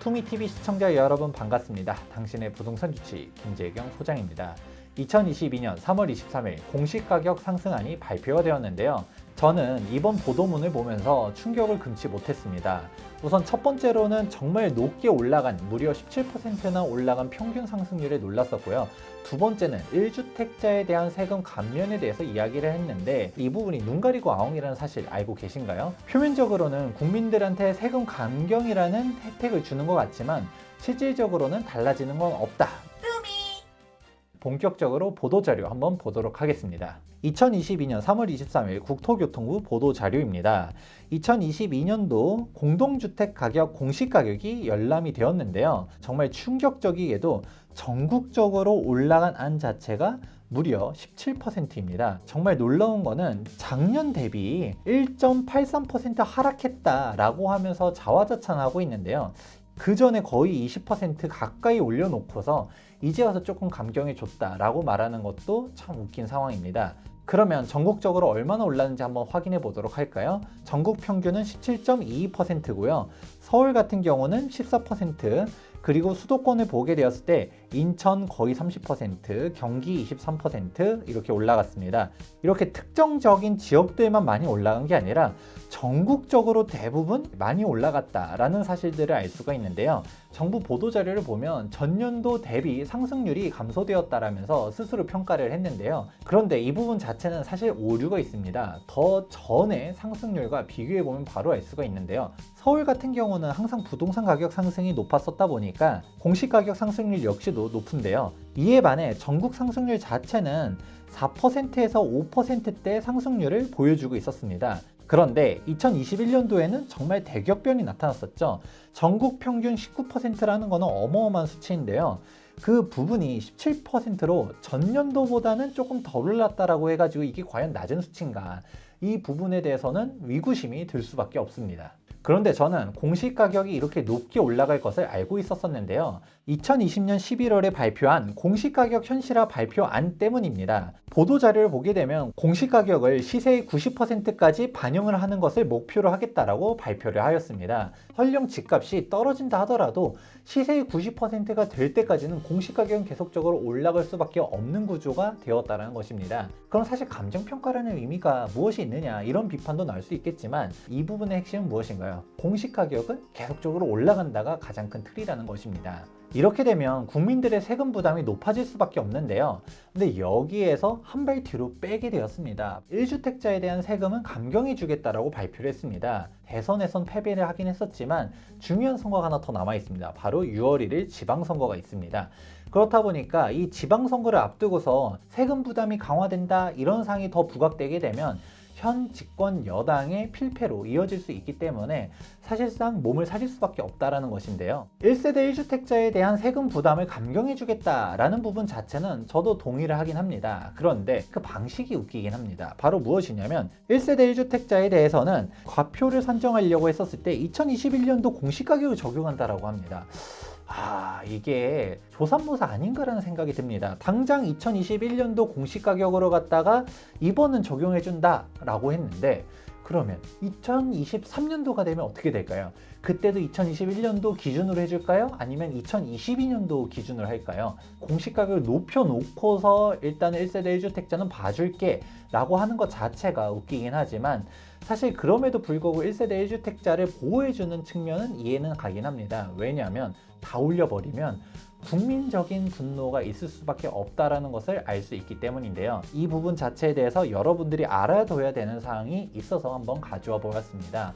투미TV 시청자 여러분 반갑습니다. 당신의 부동산 주치 김재경 소장입니다. 2022년 3월 23일 공시 가격 상승안이 발표가 되었는데요. 저는 이번 보도문을 보면서 충격을 금치 못했습니다. 우선 첫 번째로는 정말 높게 올라간 무려 17%나 올라간 평균 상승률에 놀랐었고요. 두 번째는 1주택자에 대한 세금 감면에 대해서 이야기를 했는데 이 부분이 눈 가리고 아웅이라는 사실 알고 계신가요? 표면적으로는 국민들한테 세금 감경이라는 혜택을 주는 것 같지만 실질적으로는 달라지는 건 없다. 본격적으로 보도자료 한번 보도록 하겠습니다. 2022년 3월 23일 국토교통부 보도자료입니다. 2022년도 공동주택 가격 공시 가격이 열람이 되었는데요. 정말 충격적이게도 전국적으로 올라간 안 자체가 무려 17%입니다. 정말 놀라운 거는 작년 대비 1.83% 하락했다라고 하면서 자화자찬하고 있는데요. 그 전에 거의 20% 가까이 올려놓고서 이제 와서 조금 감경이 줬다라고 말하는 것도 참 웃긴 상황입니다. 그러면 전국적으로 얼마나 올랐는지 한번 확인해 보도록 할까요? 전국 평균은 17.22%고요. 서울 같은 경우는 14%, 그리고 수도권을 보게 되었을 때 인천 거의 30%, 경기 23% 이렇게 올라갔습니다. 이렇게 특정적인 지역들만 많이 올라간 게 아니라 전국적으로 대부분 많이 올라갔다라는 사실들을 알 수가 있는데요. 정부 보도 자료를 보면 전년도 대비 상승률이 감소되었다라면서 스스로 평가를 했는데요. 그런데 이 부분 자체는 사실 오류가 있습니다. 더 전에 상승률과 비교해 보면 바로 알 수가 있는데요. 서울 같은 경우는 항상 부동산 가격 상승이 높았었다 보니까 공시 가격 상승률 역시도 높은데요. 이에 반해 전국 상승률 자체는 4%에서 5%대 상승률을 보여주고 있었습니다. 그런데 2021년도에는 정말 대격변이 나타났었죠. 전국 평균 19%라는 것은 어마어마한 수치인데요. 그 부분이 17%로 전년도보다는 조금 덜 올랐다라고 해가지고 이게 과연 낮은 수치인가? 이 부분에 대해서는 위구심이 들 수밖에 없습니다. 그런데 저는 공시 가격이 이렇게 높게 올라갈 것을 알고 있었었는데요. 2020년 11월에 발표한 공시 가격 현실화 발표안 때문입니다. 보도 자료를 보게 되면 공시 가격을 시세의 90%까지 반영을 하는 것을 목표로 하겠다라고 발표를 하였습니다. 설령 집값이 떨어진다 하더라도 시세의 90%가 될 때까지는 공시 가격은 계속적으로 올라갈 수밖에 없는 구조가 되었다는 것입니다. 그럼 사실 감정 평가라는 의미가 무엇이 있느냐 이런 비판도 나올 수 있겠지만 이 부분의 핵심은 무엇인가요? 공시 가격은 계속적으로 올라간다가 가장 큰 틀이라는 것입니다. 이렇게 되면 국민들의 세금 부담이 높아질 수밖에 없는데요. 근데 여기에서 한 발 뒤로 빼게 되었습니다. 1주택자에 대한 세금은 감경해 주겠다라고 발표를 했습니다. 대선에선 패배를 하긴 했었지만 중요한 선거가 하나 더 남아 있습니다. 바로 6월 1일 지방선거가 있습니다. 그렇다 보니까 이 지방선거를 앞두고서 세금 부담이 강화된다 이런 상이 더 부각되게 되면 현 집권 여당의 필패로 이어질 수 있기 때문에 사실상 몸을 사릴 수밖에 없다라는 것인데요. 1세대 1주택자에 대한 세금 부담을 감경해 주겠다라는 부분 자체는 저도 동의를 하긴 합니다. 그런데 그 방식이 웃기긴 합니다. 바로 무엇이냐면 1세대 1주택자에 대해서는 과표를 산정하려고 했었을 때 2021년도 공시가격을 적용한다라고 합니다. 아, 이게 조삼모사 아닌가라는 생각이 듭니다. 당장 2021년도 공시 가격으로 갔다가 이번은 적용해 준다라고 했는데 그러면 2023년도가 되면 어떻게 될까요? 그때도 2021년도 기준으로 해줄까요? 아니면 2022년도 기준으로 할까요? 공시가격을 높여놓고서 일단 1세대 1주택자는 봐줄게 라고 하는 것 자체가 웃기긴 하지만 사실 그럼에도 불구하고 1세대 1주택자를 보호해주는 측면은 이해는 가긴 합니다. 왜냐하면 다 올려버리면 국민적인 분노가 있을 수밖에 없다라는 것을 알 수 있기 때문인데요. 이 부분 자체에 대해서 여러분들이 알아둬야 되는 사항이 있어서 한번 가져와 보았습니다.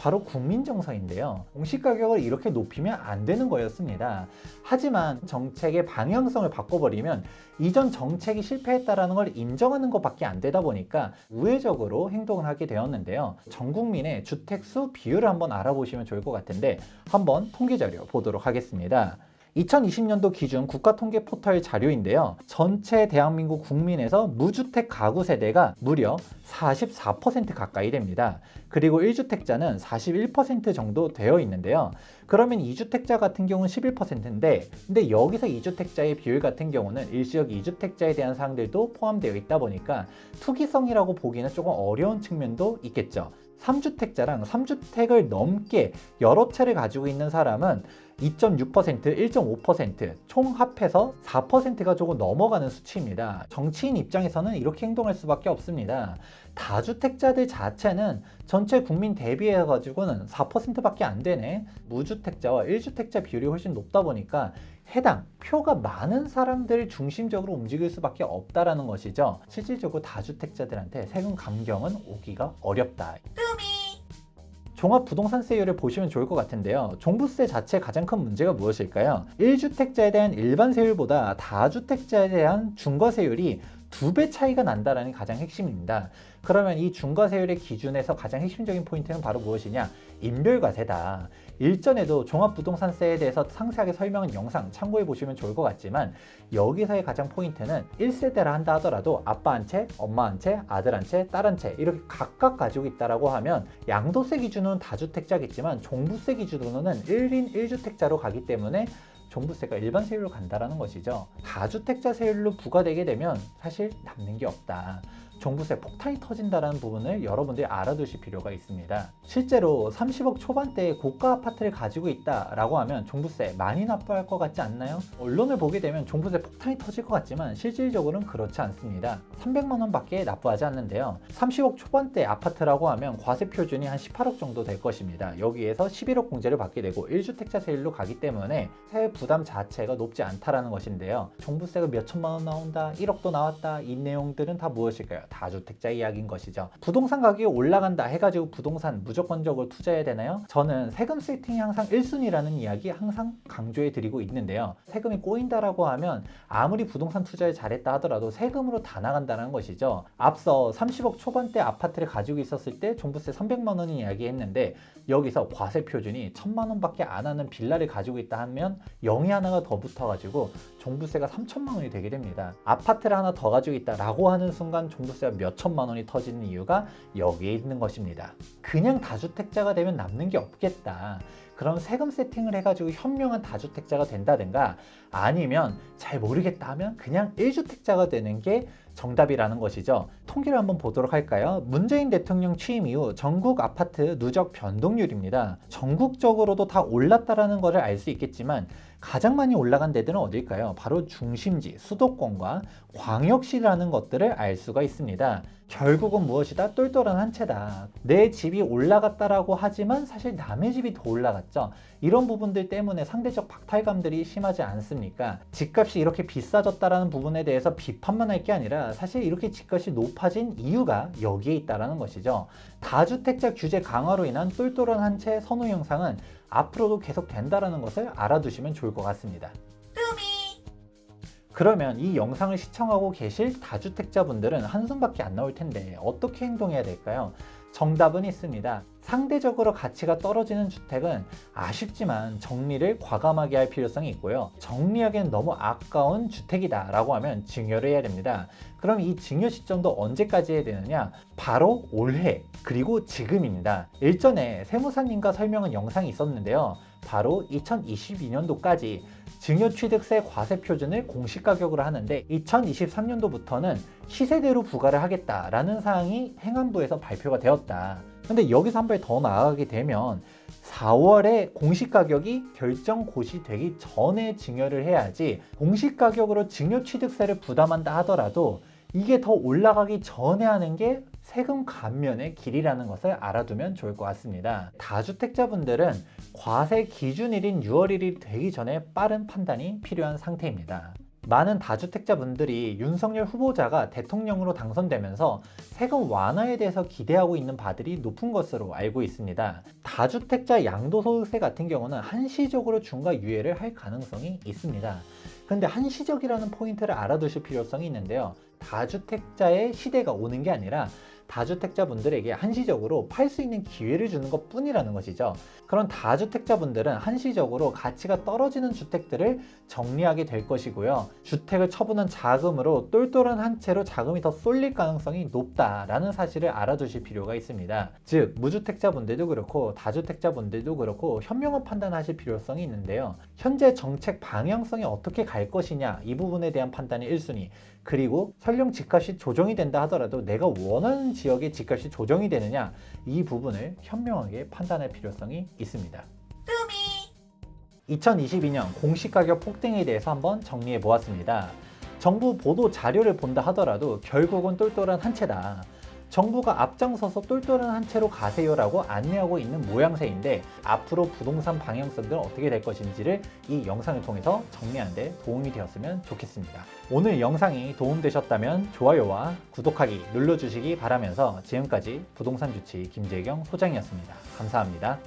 바로 국민 정서인데요. 공시 가격을 이렇게 높이면 안 되는 거였습니다. 하지만 정책의 방향성을 바꿔버리면 이전 정책이 실패했다라는 걸 인정하는 것밖에 안 되다 보니까 우회적으로 행동을 하게 되었는데요. 전 국민의 주택 수 비율을 한번 알아보시면 좋을 것 같은데 한번 통계 자료 보도록 하겠습니다. 2020년도 기준 국가통계 포털 자료인데요. 전체 대한민국 국민에서 무주택 가구 세대가 무려 44% 가까이 됩니다. 그리고 1주택자는 41% 정도 되어 있는데요. 그러면 2주택자 같은 경우는 11%인데 근데 여기서 2주택자의 비율 같은 경우는 일시적 2주택자에 대한 사항들도 포함되어 있다 보니까 투기성이라고 보기는 조금 어려운 측면도 있겠죠. 3주택자랑 3주택을 넘게 여러 채를 가지고 있는 사람은 2.6%, 1.5%, 총 합해서 4%가 조금 넘어가는 수치입니다. 정치인 입장에서는 이렇게 행동할 수밖에 없습니다. 다주택자들 자체는 전체 국민 대비해 가지고는 4%밖에 안 되네. 무주택자와 1주택자 비율이 훨씬 높다 보니까 해당 표가 많은 사람들 중심적으로 움직일 수밖에 없다라는 것이죠. 실질적으로 다주택자들한테 세금 감경은 오기가 어렵다. 종합부동산세율을 보시면 좋을 것 같은데요. 종부세 자체의 가장 큰 문제가 무엇일까요? 1주택자에 대한 일반 세율보다 다주택자에 대한 중과세율이 두 배 차이가 난다는 가장 핵심입니다. 그러면 이 중과세율의 기준에서 가장 핵심적인 포인트는 바로 무엇이냐? 인별과세다. 일전에도 종합부동산세에 대해서 상세하게 설명한 영상 참고해 보시면 좋을 것 같지만 여기서의 가장 포인트는 1세대라 한다 하더라도 아빠 한 채, 엄마 한 채, 아들 한 채, 딸 한 채 이렇게 각각 가지고 있다라고 하면 양도세 기준은 다주택자겠지만 종부세 기준으로는 1인 1주택자로 가기 때문에 종부세가 일반 세율로 간다라는 것이죠. 다주택자 세율로 부과되게 되면 사실 남는 게 없다. 종부세 폭탄이 터진다는 부분을 여러분들이 알아두실 필요가 있습니다. 실제로 30억 초반대의 고가 아파트를 가지고 있다라고 하면 종부세 많이 납부할 것 같지 않나요? 언론을 보게 되면 종부세 폭탄이 터질 것 같지만 실질적으로는 그렇지 않습니다. 300만 원밖에 납부하지 않는데요. 30억 초반대 아파트라고 하면 과세 표준이 한 18억 정도 될 것입니다. 여기에서 11억 공제를 받게 되고 1주택자 세율로 가기 때문에 세액 부담 자체가 높지 않다라는 것인데요. 종부세가 몇 천만 원 나온다, 1억도 나왔다 이 내용들은 다 무엇일까요? 다주택자 이야기인 것이죠. 부동산 가격이 올라간다 해가지고 부동산 무조건적으로 투자해야 되나요? 저는 세금 세팅이 항상 1순위라는 이야기 항상 강조해 드리고 있는데요. 세금이 꼬인다라고 하면 아무리 부동산 투자를 잘했다 하더라도 세금으로 다 나간다는 것이죠. 앞서 30억 초반대 아파트를 가지고 있었을 때 종부세 300만 원을 이야기했는데 여기서 과세 표준이 1000만 원밖에 안 하는 빌라를 가지고 있다 하면 0이 하나가 더 붙어가지고 종부세가 3천만 원이 되게 됩니다. 아파트를 하나 더 가지고 있다라고 하는 순간 종부세 가몇 천만 원이 터지는 이유가 여기에 있는 것입니다. 그냥 다주택자가 되면 남는 게 없겠다. 그럼 세금 세팅을 해가지고 현명한 다주택자가 된다든가 아니면 잘 모르겠다 하면 그냥 1주택자가 되는 게 정답이라는 것이죠. 통계를 한번 보도록 할까요? 문재인 대통령 취임 이후 전국 아파트 누적 변동률입니다. 전국적으로도 다 올랐다라는 것을 알 수 있겠지만 가장 많이 올라간 데들은 어딜까요? 바로 중심지, 수도권과 광역시라는 것들을 알 수가 있습니다. 결국은 무엇이다? 똘똘한 한 채다. 내 집이 올라갔다라고 하지만 사실 남의 집이 더 올라갔죠. 이런 부분들 때문에 상대적 박탈감들이 심하지 않습니 까? 집값이 이렇게 비싸졌다라는 부분에 대해서 비판만 할 게 아니라 사실 이렇게 집값이 높아진 이유가 여기에 있다라는 것이죠. 다주택자 규제 강화로 인한 똘똘한 한 채 선호 형상은 앞으로도 계속 된다라는 것을 알아두시면 좋을 것 같습니다. 그러면 이 영상을 시청하고 계실 다주택자분들은 한숨밖에 안 나올 텐데 어떻게 행동해야 될까요? 정답은 있습니다. 상대적으로 가치가 떨어지는 주택은 아쉽지만 정리를 과감하게 할 필요성이 있고요. 정리하기엔 너무 아까운 주택이다 라고 하면 증여를 해야 됩니다. 그럼 이 증여 시점도 언제까지 해야 되느냐? 바로 올해 그리고 지금입니다. 일전에 세무사님과 설명한 영상이 있었는데요. 바로 2022년도까지 증여취득세 과세 표준을 공시 가격으로 하는데 2023년도부터는 시세대로 부과를 하겠다라는 사항이 행안부에서 발표가 되었다. 근데 여기서 한 발 더 나아가게 되면 4월에 공시 가격이 결정 고시되기 전에 증여를 해야지 공시 가격으로 증여 취득세를 부담한다 하더라도 이게 더 올라가기 전에 하는 게 세금 감면의 길이라는 것을 알아두면 좋을 것 같습니다. 다주택자분들은 과세 기준일인 6월 1일이 되기 전에 빠른 판단이 필요한 상태입니다. 많은 다주택자분들이 윤석열 후보자가 대통령으로 당선되면서 세금 완화에 대해서 기대하고 있는 바들이 높은 것으로 알고 있습니다. 다주택자 양도소득세 같은 경우는 한시적으로 중과 유예를 할 가능성이 있습니다. 근데 한시적이라는 포인트를 알아두실 필요성이 있는데요. 다주택자의 시대가 오는 게 아니라 다주택자분들에게 한시적으로 팔 수 있는 기회를 주는 것 뿐이라는 것이죠. 그런 다주택자분들은 한시적으로 가치가 떨어지는 주택들을 정리하게 될 것이고요. 주택을 처분한 자금으로 똘똘한 한 채로 자금이 더 쏠릴 가능성이 높다라는 사실을 알아두실 필요가 있습니다. 즉, 무주택자분들도 그렇고 다주택자분들도 그렇고 현명한 판단하실 필요성이 있는데요. 현재 정책 방향성이 어떻게 갈 것이냐 이 부분에 대한 판단이 1순위 그리고 설령 집값이 조정이 된다 하더라도 내가 원하는 지역의 집값이 조정이 되느냐 이 부분을 현명하게 판단할 필요성이 있습니다. 2022년 공시가격 폭등에 대해서 한번 정리해 보았습니다. 정부 보도 자료를 본다 하더라도 결국은 똘똘한 한 채다. 정부가 앞장서서 똘똘한 한 채로 가세요라고 안내하고 있는 모양새인데 앞으로 부동산 방향성들은 어떻게 될 것인지를 이 영상을 통해서 정리하는 데 도움이 되었으면 좋겠습니다. 오늘 영상이 도움되셨다면 좋아요와 구독하기 눌러주시기 바라면서 지금까지 부동산 주치 김재경 소장이었습니다. 감사합니다.